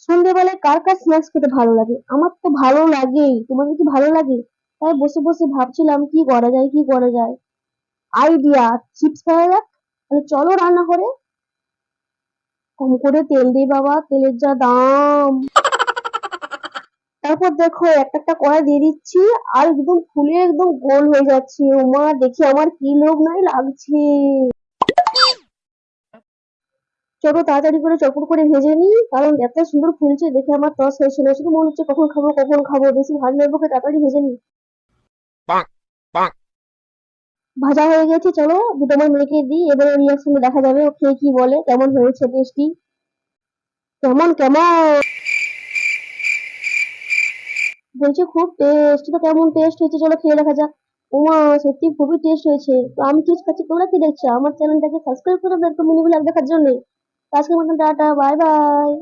সন্ধ্যেবেলায় কার কার স্ন্যাক্স খেতে ভালো লাগে? আমার তো ভালো লাগেই। তোমাদের কি ভালো লাগে? তাই বসে বসে ভাবছিলাম, কি করা যায়, কি করা যায়? আইডিয়া চিপস খাওয়া যাক। তাহলে চলো রান্না করে কম করে তেল দিই বাবা, তেলের যা দাম। তারপর দেখো, একটা একটা কড়াই দিয়ে দিচ্ছি, আর একদম ফুলে একদম গোল হয়ে যাচ্ছে। ওমা দেখি আমার কি লোভ নাই লাগছে। চলো তাড়াতাড়ি করে চটপট করে ভেজে নিই কারণ এত সুন্দর ফুলছে দেখে আমার তস হয়েছিল শুধু মনে হচ্ছে কখন খাব কখন খাব বেশি ভালো লাগবে তাড়াতাড়ি ভেজে নিই. ভাজা হয়ে গেছে চলো দুটো আমার মেয়েকে দিই এবার রিয়াকশনে দেখা যাবে ও খেয়ে কি বলে কেমন হয়েছে টেস্টি? কেমন কেমন? বলছে খুব টেস্ট তো কেমন টেস্ট হয়েছে চলো খেয়ে দেখা যাক। ওমা সত্যি খুবই টেস্ট হয়েছে। তো আমি চিপস খাচ্ছি তোমরা কি দেখছ? আমার চ্যানেলটাকে সাবস্ক্রাইব করে দেবে তো মিনি দেখার জন্য। பாஸ்கர் மட்டும் டாட்டா பாய் பாய்.